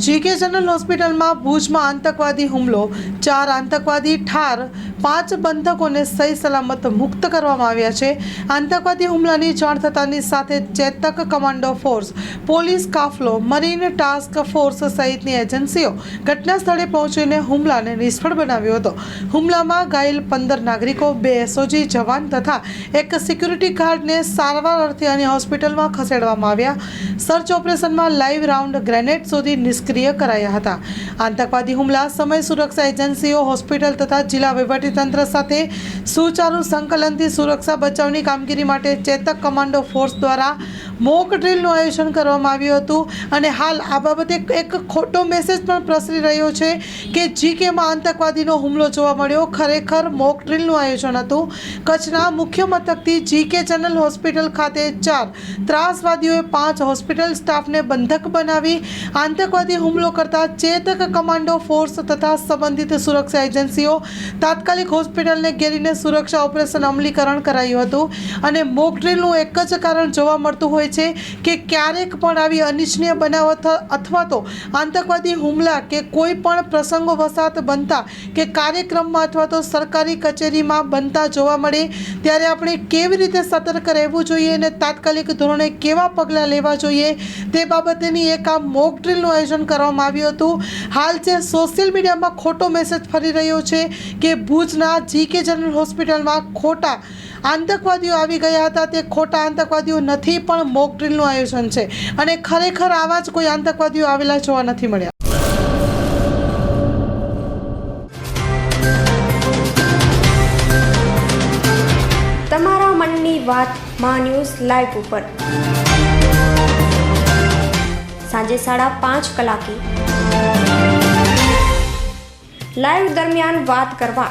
GK general હોસ્પિટલમાં ભુજમાં આતંકવાદી હુમલો ચાર આતંકવાદી ઠાર પાંચ બંધકોને સહી સલામત મુક્ત કરવામાં આવ્યા છે. આતંકવાદી હુમલાની જાણ થતાની સાથે ચેતક કમાન્ડો ફોર્સ, પોલીસ કાફલો, મરીન ટાસ્ક ફોર્સ સહિતની એજન્સીઓ ઘટના સ્થળે પહોંચીને હુમલાને નિષ્ફળ બનાવ્યો હતો. હુમલામાં ઘાયલ પંદર નાગરિકો, બે એસઓજી જવાન તથા એક સિક્યુરિટી ગાર્ડને સારવાર અર્થે અને હોસ્પિટલમાં ખસેડવામાં આવ્યા. સર્ચ ઓપરેશનમાં લાઈવ રાઉન્ડ ગ્રેનેડ સુધી નિષ્ક્રિય કરાયા હતા. આતંકવાદી હુમલા સમય સુરક્ષા એજન્સીઓ, હોસ્પિટલ તથા જિલ્લા વહીવટીતંત્ર સાથે સુચારુ સંકલનથી સુરક્ષા બચાવની કામગીરી માટે ચેતક કમાન્ડો ફોર્સ દ્વારા મોક ડ્રીલનું આયોજન કરવામાં આવ્યું હતું. અને હાલ આ બાબતે એક ખોટો મેસેજ પણ પ્રસરી રહ્યો છે કે જીકેમાં આતંકવાદીનો હુમલો જોવા મળ્યો. ખરેખર મોક ડ્રીલનું આયોજન હતું. કચ્છના મુખ્ય મથકથી જીકે જનરલ હોસ્પિટલ ખાતે ચાર ત્રાસવાદીઓએ પાંચ હોસ્પિટલ સ્ટાફને બંધક બનાવી આતંકવાદી હુમલો કરતા ચેતક કમાન્ડો ફોર્સ તથા સંબંધિત સુરક્ષા એજન્સીઓ તાત્કાલિક હોસ્પિટલને ઘેરીને સુરક્ષા ઓપરેશન અમલીકરણ કરાયું હતું અને મોક ડ્રીલનું એક જ કારણ જોવા મળતું હોય છે કે ક્યારેક પણ આવી અનિચ્છનીય બનાવ અથવા તો આતંકવાદી હુમલા કે કોઈ પણ પ્રસંગો વસાત બનતા કે કાર્યક્રમમાં અથવા તો સરકારી કચેરીમાં બનતા જોવા મળે, ત્યારે આપણે કેવી રીતે સતર્ક રહેવું જોઈએ અને તાત્કાલિક ધોરણે કેવા પગલાં લેવા જોઈએ તે બાબતેની એક આ મોક ડ્રીલનું આયોજન કરવામાં આવ્યું હતું. હાલ જે સોશિયલ મીડિયામાં ખોટો મેસેજ ફરી રહ્યો છે કે ભુજના જીકે જનરલ હોસ્પિટલમાં ખોટા આતંકવાદીઓ આવી ગયા હતા. તે ખોટા આતંકવાદીઓ નથી, પણ મોક ડ્રિલનું આયોજન છે. અને ખરેખર આવા જ કોઈ આતંકવાદીઓ આવેલા જોવા નથી મળ્યા. તમારા મનની વાતમાં ન્યૂઝ લાઈવ ઉપર. સાંજે સાડા પાંચ કલાકે. લાઈવ દરમિયાન વાત કરવા